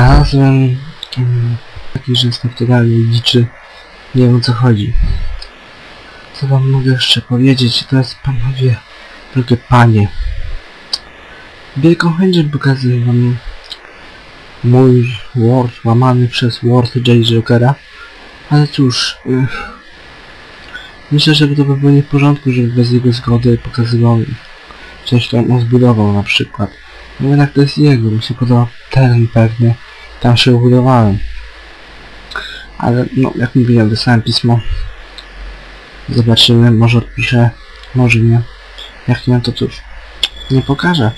znalazłem mm, taki, że jestem totalnie dziczy. Nie wiem o co chodzi. Co wam mogę jeszcze powiedzieć? To jest panowie, drogie panie. Wielką chęcią pokazuję wam mój Word łamany przez Word J. Jokera. Ale cóż, y, myślę, że to by było nie w porządku, żeby bez jego zgody pokazywał coś, tam on zbudował na przykład. No jednak to jest jego, mi się podoba teren pewny, tam się ubudowałem. Ale no, jak mówiłem, dostałem pismo. Zobaczymy, może odpiszę, może nie. Jak nie, to cóż, nie pokażę.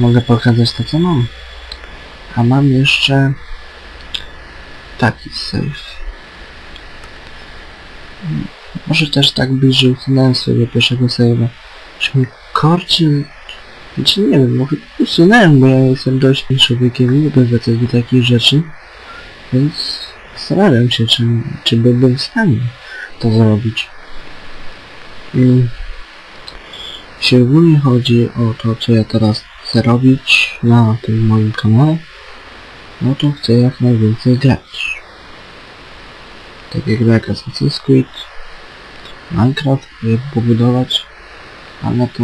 Mogę pokazać to, co mam. A mam jeszcze taki save. Może też tak być, że usunąłem swojego pierwszego save'a. Czy mi korci... Znaczy nie wiem, może usunąłem, bo ja jestem dość człowiekiem i lubię do takich rzeczy. Więc zastanawiam się, czy, czy byłbym w stanie to zrobić. I jeśli ogólnie chodzi o to, co ja teraz chcę robić na tym moim kanale, no to chcę jak najwięcej grać. Takie gry jak Assassin's Creed, Minecraft, pobudować, ale to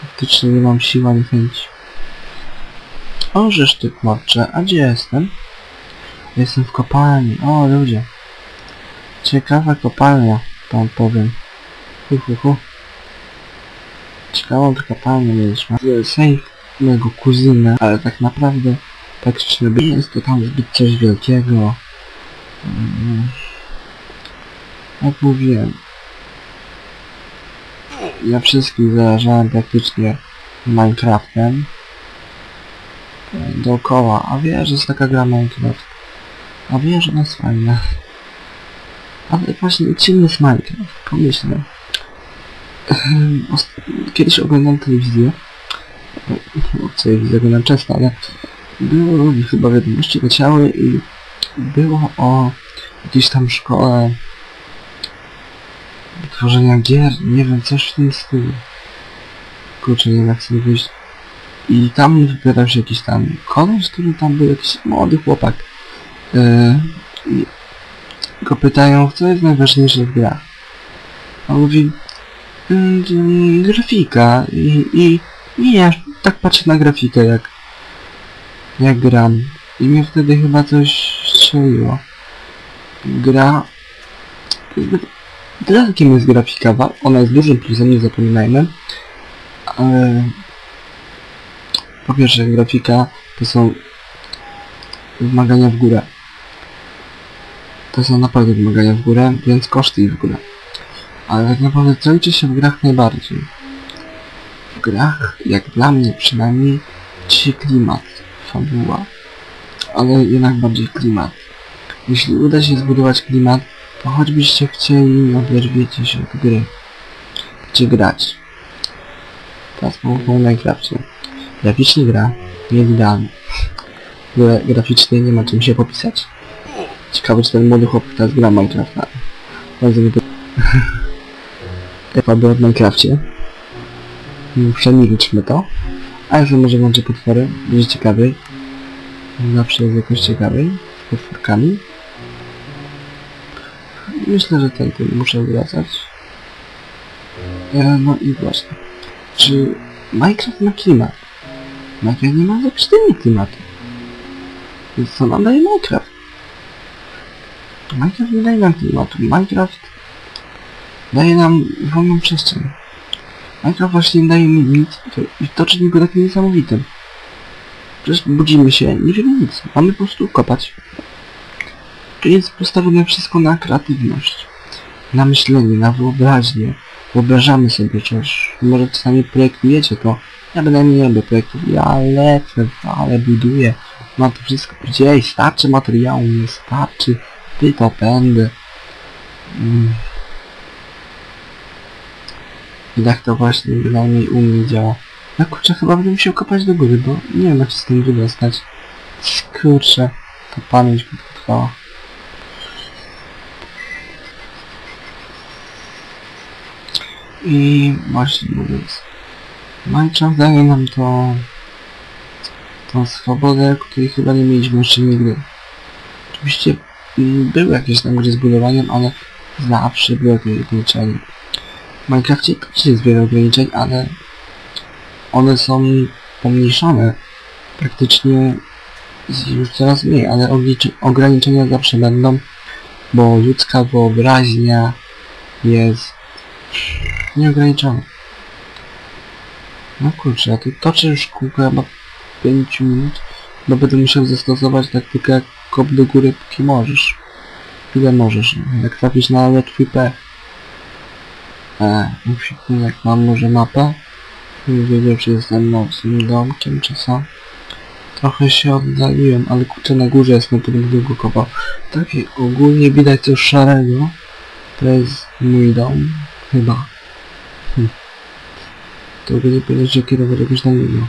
praktycznie nie mam siły ani chęci. O, żeż ty kurczę, a gdzie jestem? Jestem w kopalni, o ludzie. Ciekawa kopalnia, tam powiem. Hu, hu, hu. Ciekawą to kopalnię mieliśmy. Save mojego kuzyna, ale tak naprawdę praktycznie nie jest to tam zbyt coś wielkiego. Mm. Jak mówiłem, ja wszystkich zarażałem praktycznie Minecraftem dookoła, a wie, że jest taka gra Minecraft. A wie, że ona jest fajna. Ale właśnie czym jest Minecraft? Pomyślę. Kiedyś oglądam telewizję. No, telewizję oglądam często, ale było chyba wiadomości leciały i było o jakiejś tam szkole tworzenia gier, nie wiem, coś w tym stylu. Kurczę, jak sobie wyjść. I tam wypowiadał się jakiś tam koleś, który tam był jakiś młody chłopak. Yy, I go pytają, co jest najważniejsze w grach. A on mówi, "Mm, grafika i, i, i ja tak patrzę na grafikę jak jak gram. I mnie wtedy chyba coś strzeliło. Gra... Dla jakim jest grafika? Wa- Ona jest dużym plusem, nie zapominajmy. Ale... Po pierwsze, grafika to są wymagania w górę. To są naprawdę wymagania w górę, więc koszty ich w górę. Ale tak naprawdę liczy się w grach najbardziej? W grach, jak dla mnie przynajmniej, czy klimat, fabuła, ale jednak bardziej klimat. Jeśli uda się zbudować klimat, to choćbyście chcieli, no oderwiecie się od gry. Gdzie grać? Teraz po Minecrafcie. Graficznie gra, nie ogóle graficznie nie ma czym się popisać. Ciekawe czy ten młody chłop teraz gra Minecrafta. Bardzo mi to... Fabuła w Minecrafcie. Przemilczmy to. A już może włączę potwory, będzie ciekawiej. Zawsze jest jakoś ciekawiej z potworkami. Myślę, że ten muszę wracać. E, no i właśnie. Czy Minecraft ma klimat? Minecraft nie ma zakrzydlenia klimatu. Więc co nam daje Minecraft? Minecraft nie daje nam klimatu. Minecraft daje nam wolną przestrzeń. Minecraft właśnie daje mi nic i to czyni go takim niesamowitym. Przecież budzimy się, nie wiemy nic. Mamy po prostu kopać. Tu jest postawione wszystko na kreatywność. Na myślenie, na wyobraźnię. Wyobrażamy sobie coś. Może czasami projektujecie to. Ja bynajmniej nie robię projektów. Ja lecę, ale buduję. Mam to wszystko gdzieś. Starczy materiału, nie starczy. Ty to pędy. Mm. I tak to właśnie bynajmniej u mnie działa. No kurczę, chyba będę musiał kopać do góry, bo nie wiem jak się z tym wydostać. Kurczę, to pamięć mi potrwała. I właśnie mówiąc, Minecraft daje nam to tą swobodę, której chyba nie mieliśmy jeszcze nigdy. Oczywiście były jakieś tam gry z budowaniem, ale zawsze były ograniczenia. W Minecrafcie też jest wiele ograniczeń, ale one są pomniejszane. Praktycznie już coraz mniej, ale ograniczenia zawsze będą, bo ludzka wyobraźnia jest nieograniczona. No kurczę, tu toczę już kółko chyba 5 minut, bo będę musiał zastosować taktykę jak kop do góry póki możesz. Ile możesz, no. jak trafisz na ale twój. Eee, jak mam może mapę, nie wiedział czy jestem nocnym domkiem czy co. Trochę się oddaliłem, ale kurczę na górze jest na tym długo kopał. Takie ogólnie widać coś szarego. To jest mój dom. Chyba. To będzie powiedzieć, że kierować jakoś tam inno.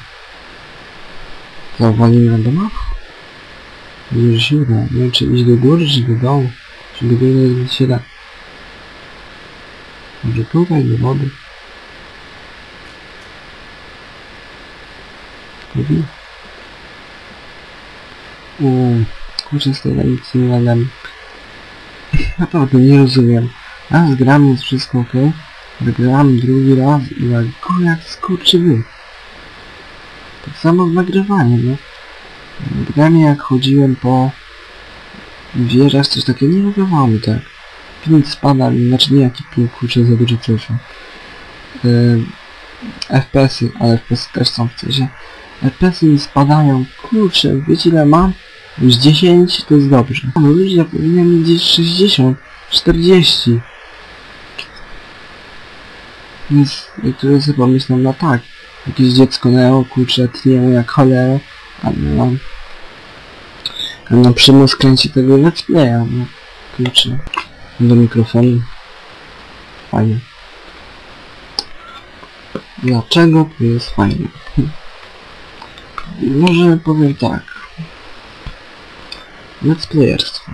Zawalimy na domach? Nie, że się uda. Nie wiem czy iść do góry, czy do dołu. Czy do góry nie się da. Może tutaj, do wody. Lubi. Uuu, kurczę z nic nie nadam. Naprawdę nie rozumiem. Raz gram jest wszystko ok, wygrałem drugi raz i na go jak skurczywy. Tak samo w nagrywaniu, no. W gramie jak chodziłem po wieżach, coś takiego, nie nagrawało mi tak. Ping spada, znaczy nie jaki ping, kurczę, za dużo przeszło. Yy, FPS-y, ale FPS-y też są w sensie. FPS-y mi spadają, kurczę, wiecie ile mam? Już 10 to jest dobrze. No ludzie powinien mieć gdzieś 60, 40. Więc niektórzy sobie pomyślą, no tak, jakieś dziecko Neo, kurczę, tnie jak cholera, a no, a na przymus kręci tego let's playa, no, kurczę, do mikrofonu, fajnie. Dlaczego to jest fajnie? Może powiem tak. Let's playerstwo.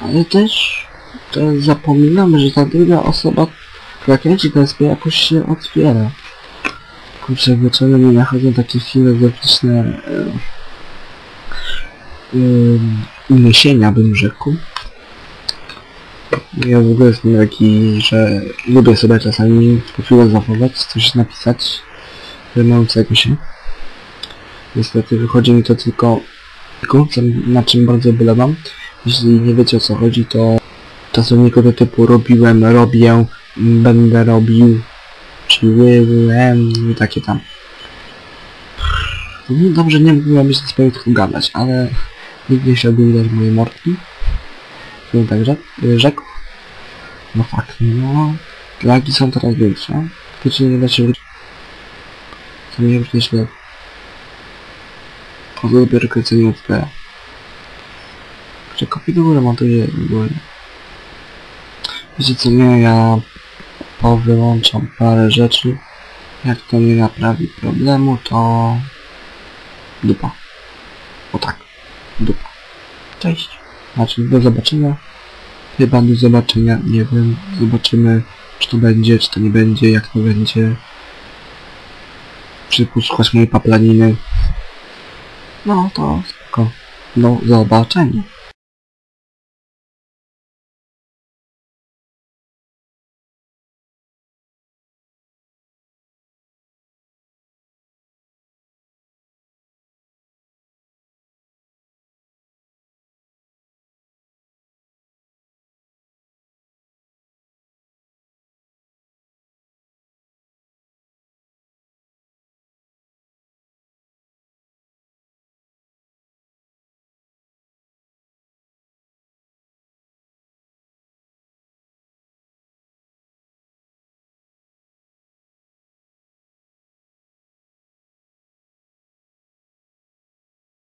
Ale też to zapominamy, że ta druga osoba, która kręci ten jakoś się otwiera. Kurczę, wieczorem mi nachodzą takie filozoficzne e, uniesienia, bym rzekł. Ja w ogóle jestem taki, że lubię sobie czasami pofilozofować, coś napisać wymającego się. Niestety wychodzi mi to tylko, na czym bardzo ubolewam. Jeśli nie wiecie o co chodzi, to czasowniku do typu robiłem, robię, będę robił, czy byłem i takie tam. No dobrze, nie mógłbym być zupełnie tylko gadać, ale nikt nie chciałby widać mojej mordki. Bym tak rzekł. No fakt, no. Lagi są coraz większe. Faktycznie nie da się wrócić. To mnie już nieźle. Po to dopiero kręcenie od. Że kopię do góry montuję ogólnie. Wiecie co nie, ja powyłączam parę rzeczy. Jak to nie naprawi problemu, to dupa. O tak, dupa. Cześć. Znaczy do zobaczenia. Chyba do zobaczenia, nie wiem. Zobaczymy czy to będzie, czy to nie będzie, jak to będzie. Czy posłuchać mojej paplaniny. No to spoko. Do zobaczenia.